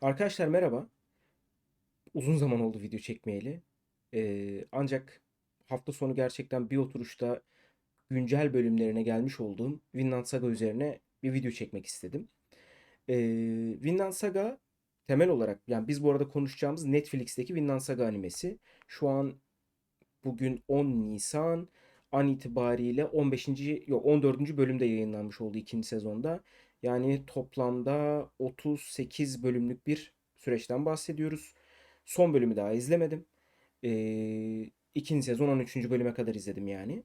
Arkadaşlar merhaba. Uzun zaman oldu video çekmeyeli. Ee, ancak hafta sonu gerçekten bir oturuşta güncel bölümlerine gelmiş olduğum Vinland Saga üzerine bir video çekmek istedim. Ee, Vinland Saga temel olarak yani biz bu arada konuşacağımız Netflix'teki Vinland Saga animesi. Şu an bugün 10 Nisan an itibariyle 15. yok 14. bölümde yayınlanmış oldu ikinci sezonda. Yani toplamda 38 bölümlük bir süreçten bahsediyoruz. Son bölümü daha izlemedim. Ee, ikinci sezon 13. bölüme kadar izledim yani.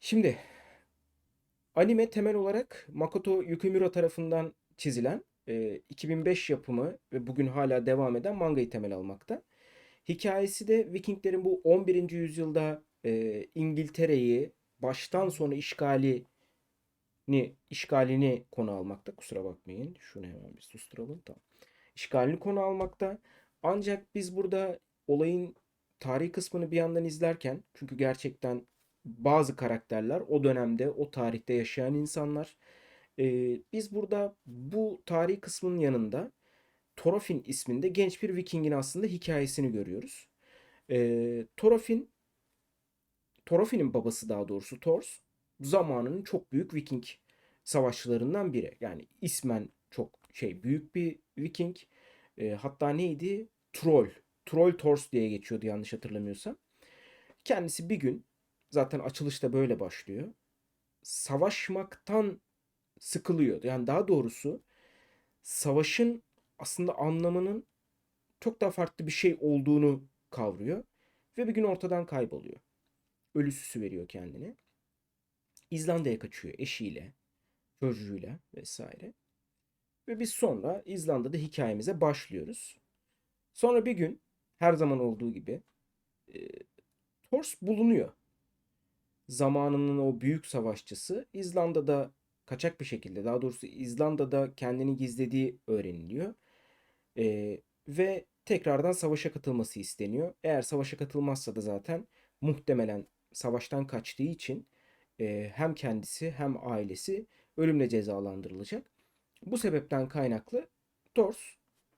Şimdi anime temel olarak Makoto Yukimura tarafından çizilen e, 2005 yapımı ve bugün hala devam eden mangayı temel almakta. Hikayesi de Vikinglerin bu 11. yüzyılda e, İngiltere'yi baştan sona işgali ni işgalini konu almakta. Kusura bakmayın. Şunu hemen bir susturalım. Tamam. İşgalini konu almakta. Ancak biz burada olayın tarih kısmını bir yandan izlerken çünkü gerçekten bazı karakterler o dönemde o tarihte yaşayan insanlar. Ee, biz burada bu tarih kısmının yanında Thorfinn isminde genç bir Viking'in aslında hikayesini görüyoruz. Ee, Thorfinn Thorfinn'in babası daha doğrusu Thors zamanının çok büyük Viking savaşçılarından biri. Yani ismen çok şey büyük bir Viking. E, hatta neydi? Troll. Troll Thors diye geçiyordu yanlış hatırlamıyorsam. Kendisi bir gün zaten açılışta böyle başlıyor. Savaşmaktan sıkılıyor. Yani daha doğrusu savaşın aslında anlamının çok daha farklı bir şey olduğunu kavruyor ve bir gün ortadan kayboluyor. Ölü süsü veriyor kendine. İzlanda'ya kaçıyor eşiyle, çocuğuyla vesaire. Ve biz sonra İzlanda'da hikayemize başlıyoruz. Sonra bir gün her zaman olduğu gibi e, Thors bulunuyor. Zamanının o büyük savaşçısı İzlanda'da kaçak bir şekilde daha doğrusu İzlanda'da kendini gizlediği öğreniliyor. E, ve tekrardan savaşa katılması isteniyor. Eğer savaşa katılmazsa da zaten muhtemelen savaştan kaçtığı için hem kendisi hem ailesi ölümle cezalandırılacak. Bu sebepten kaynaklı Thors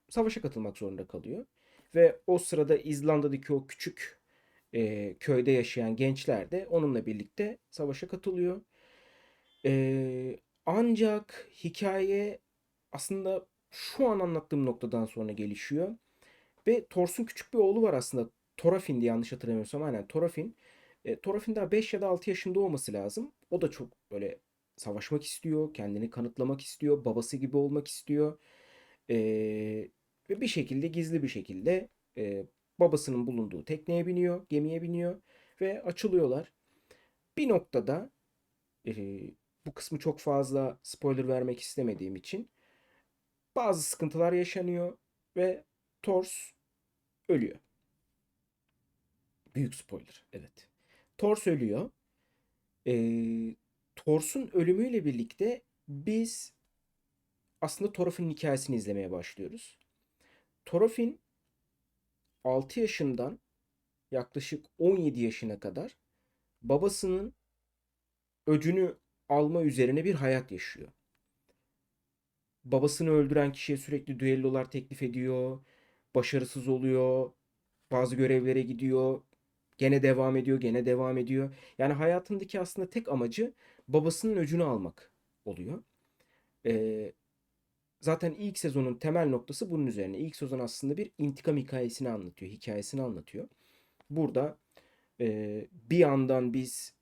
savaşa katılmak zorunda kalıyor. Ve o sırada İzlanda'daki o küçük e, köyde yaşayan gençler de onunla birlikte savaşa katılıyor. E, ancak hikaye aslında şu an anlattığım noktadan sonra gelişiyor. Ve Thors'un küçük bir oğlu var aslında. Thorfinn diye yanlış hatırlamıyorsam aynen Thorfinn. E, Thorfinn daha 5 ya da 6 yaşında olması lazım. O da çok böyle savaşmak istiyor, kendini kanıtlamak istiyor, babası gibi olmak istiyor. E, ve bir şekilde gizli bir şekilde e, babasının bulunduğu tekneye biniyor, gemiye biniyor ve açılıyorlar. Bir noktada e, bu kısmı çok fazla spoiler vermek istemediğim için bazı sıkıntılar yaşanıyor ve Thors ölüyor. Büyük spoiler, evet. Thors ölüyor. Ee, Thors'un ölümüyle birlikte biz aslında Thorfinn'in hikayesini izlemeye başlıyoruz. Thorfinn 6 yaşından yaklaşık 17 yaşına kadar babasının öcünü alma üzerine bir hayat yaşıyor. Babasını öldüren kişiye sürekli düellolar teklif ediyor. Başarısız oluyor. Bazı görevlere gidiyor. Gene devam ediyor, gene devam ediyor. Yani hayatındaki aslında tek amacı babasının öcünü almak oluyor. Ee, zaten ilk sezonun temel noktası bunun üzerine. İlk sezon aslında bir intikam hikayesini anlatıyor, hikayesini anlatıyor. Burada e, bir yandan biz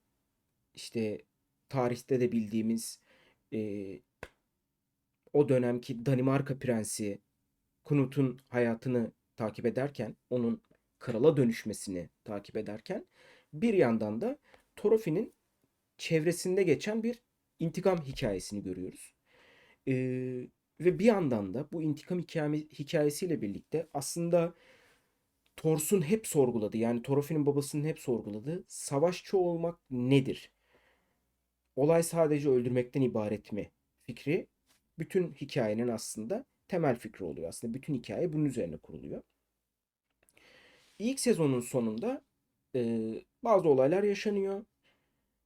işte tarihte de bildiğimiz e, o dönemki Danimarka prensi Knut'un hayatını takip ederken onun krala dönüşmesini takip ederken bir yandan da Thorfinn'in çevresinde geçen bir intikam hikayesini görüyoruz. Ee, ve bir yandan da bu intikam hikayesiyle birlikte aslında Thors'un hep sorguladığı yani Thorfinn'in babasının hep sorguladığı savaşçı olmak nedir? Olay sadece öldürmekten ibaret mi? Fikri bütün hikayenin aslında temel fikri oluyor. Aslında bütün hikaye bunun üzerine kuruluyor. İlk sezonun sonunda e, bazı olaylar yaşanıyor.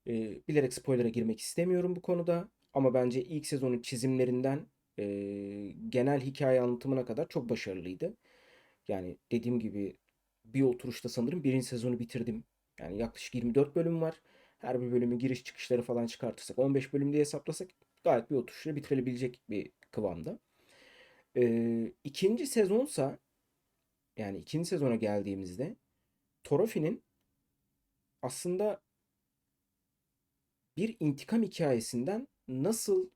E, bilerek spoiler'a girmek istemiyorum bu konuda. Ama bence ilk sezonun çizimlerinden e, genel hikaye anlatımına kadar çok başarılıydı. Yani dediğim gibi bir oturuşta sanırım birinci sezonu bitirdim. Yani yaklaşık 24 bölüm var. Her bir bölümün giriş çıkışları falan çıkartırsak 15 bölüm diye hesaplasak gayet bir oturuşla bitirilebilecek bir kıvamda. Ee, ikinci sezonsa yani ikinci sezona geldiğimizde Torofi'nin aslında bir intikam hikayesinden nasıl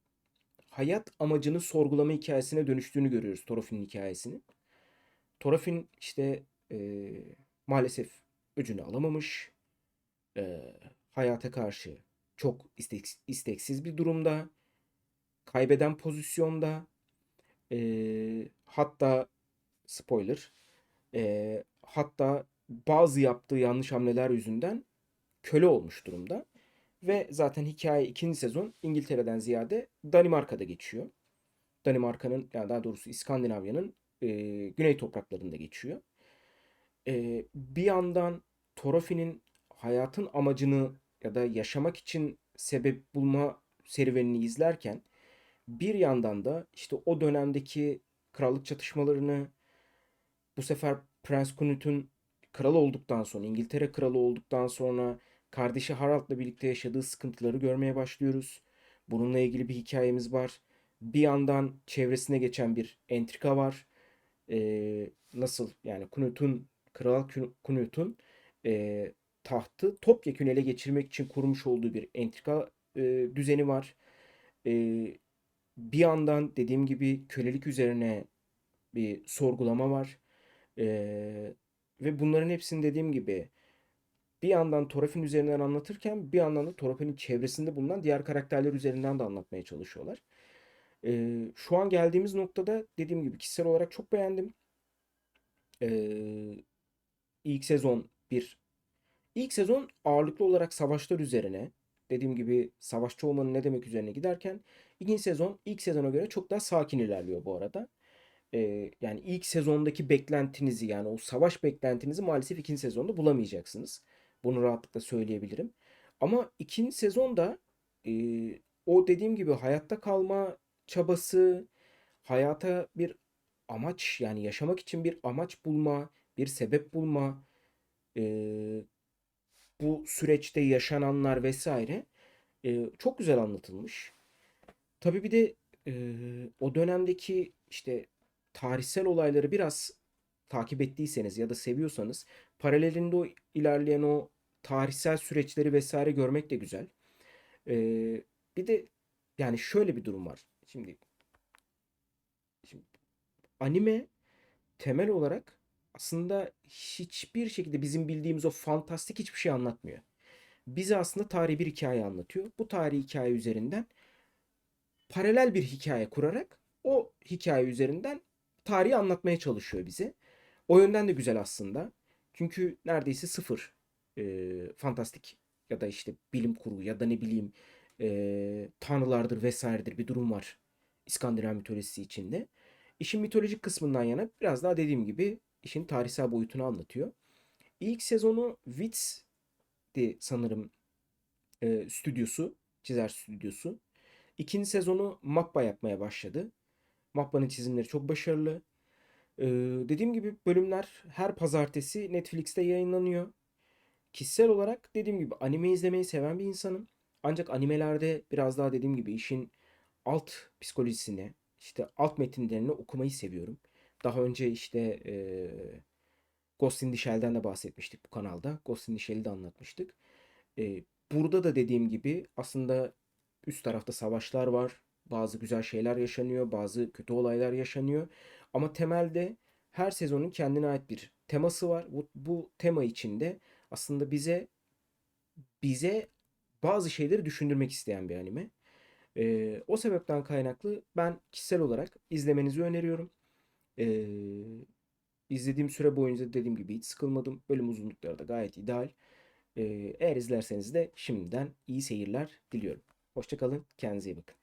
hayat amacını sorgulama hikayesine dönüştüğünü görüyoruz Torofi'nin hikayesini. Torofin işte e, maalesef öcünü alamamış. E, hayata karşı çok istek, isteksiz bir durumda. Kaybeden pozisyonda. E, hatta spoiler. E, hatta bazı yaptığı yanlış hamleler yüzünden köle olmuş durumda. Ve zaten hikaye ikinci sezon İngiltere'den ziyade Danimarka'da geçiyor. Danimarka'nın yani daha doğrusu İskandinavya'nın e, güney topraklarında geçiyor. E, bir yandan Thorofy'nin hayatın amacını ya da yaşamak için sebep bulma serüvenini izlerken bir yandan da işte o dönemdeki krallık çatışmalarını bu sefer Prens Knut'un kral olduktan sonra İngiltere kralı olduktan sonra kardeşi Harald'la birlikte yaşadığı sıkıntıları görmeye başlıyoruz. Bununla ilgili bir hikayemiz var. Bir yandan çevresine geçen bir entrika var. Ee, nasıl yani Knut'un Kral Knut'un e, tahtı topyekun ele geçirmek için kurmuş olduğu bir entrika e, düzeni var. E, bir yandan dediğim gibi kölelik üzerine bir sorgulama var. E, ve bunların hepsini dediğim gibi bir yandan Toraf'in üzerinden anlatırken bir yandan da Toraf'in çevresinde bulunan diğer karakterler üzerinden de anlatmaya çalışıyorlar. Ee, şu an geldiğimiz noktada dediğim gibi kişisel olarak çok beğendim. Ee, ilk sezon bir ilk sezon ağırlıklı olarak savaşlar üzerine dediğim gibi savaşçı olmanın ne demek üzerine giderken ikinci sezon ilk sezona göre çok daha sakin ilerliyor bu arada. Ee, yani ilk sezondaki beklentinizi yani o savaş beklentinizi maalesef ikinci sezonda bulamayacaksınız. Bunu rahatlıkla söyleyebilirim. Ama ikinci sezonda e, o dediğim gibi hayatta kalma çabası, hayata bir amaç yani yaşamak için bir amaç bulma, bir sebep bulma, e, bu süreçte yaşananlar vesaire e, çok güzel anlatılmış. Tabii bir de e, o dönemdeki işte tarihsel olayları biraz takip ettiyseniz ya da seviyorsanız paralelinde o ilerleyen o tarihsel süreçleri vesaire görmek de güzel. Ee, bir de yani şöyle bir durum var. Şimdi, şimdi anime temel olarak aslında hiçbir şekilde bizim bildiğimiz o fantastik hiçbir şey anlatmıyor. Bize aslında tarihi bir hikaye anlatıyor. Bu tarihi hikaye üzerinden paralel bir hikaye kurarak o hikaye üzerinden tarihi anlatmaya çalışıyor bize. O yönden de güzel aslında. Çünkü neredeyse sıfır e, fantastik ya da işte bilim kurgu ya da ne bileyim e, tanrılardır vesairedir bir durum var İskandinav mitolojisi içinde. İşin mitolojik kısmından yana biraz daha dediğim gibi işin tarihsel boyutunu anlatıyor. İlk sezonu Witz'di sanırım e, stüdyosu, çizer stüdyosu. İkinci sezonu Mappa yapmaya başladı. Mappa'nın çizimleri çok başarılı. Ee, dediğim gibi bölümler her pazartesi Netflix'te yayınlanıyor. Kişisel olarak dediğim gibi anime izlemeyi seven bir insanım. Ancak animelerde biraz daha dediğim gibi işin alt psikolojisini, işte alt metinlerini okumayı seviyorum. Daha önce işte e, Ghost in the Shell'den de bahsetmiştik bu kanalda. Ghost in the Shell'i de anlatmıştık. E, burada da dediğim gibi aslında üst tarafta savaşlar var. Bazı güzel şeyler yaşanıyor, bazı kötü olaylar yaşanıyor. Ama temelde her sezonun kendine ait bir teması var. Bu, bu tema içinde aslında bize bize bazı şeyleri düşündürmek isteyen bir anime. Ee, o sebepten kaynaklı ben kişisel olarak izlemenizi öneriyorum. Ee, izlediğim süre boyunca dediğim gibi hiç sıkılmadım. Bölüm uzunlukları da gayet ideal. Ee, eğer izlerseniz de şimdiden iyi seyirler diliyorum. Hoşçakalın, kendinize iyi bakın.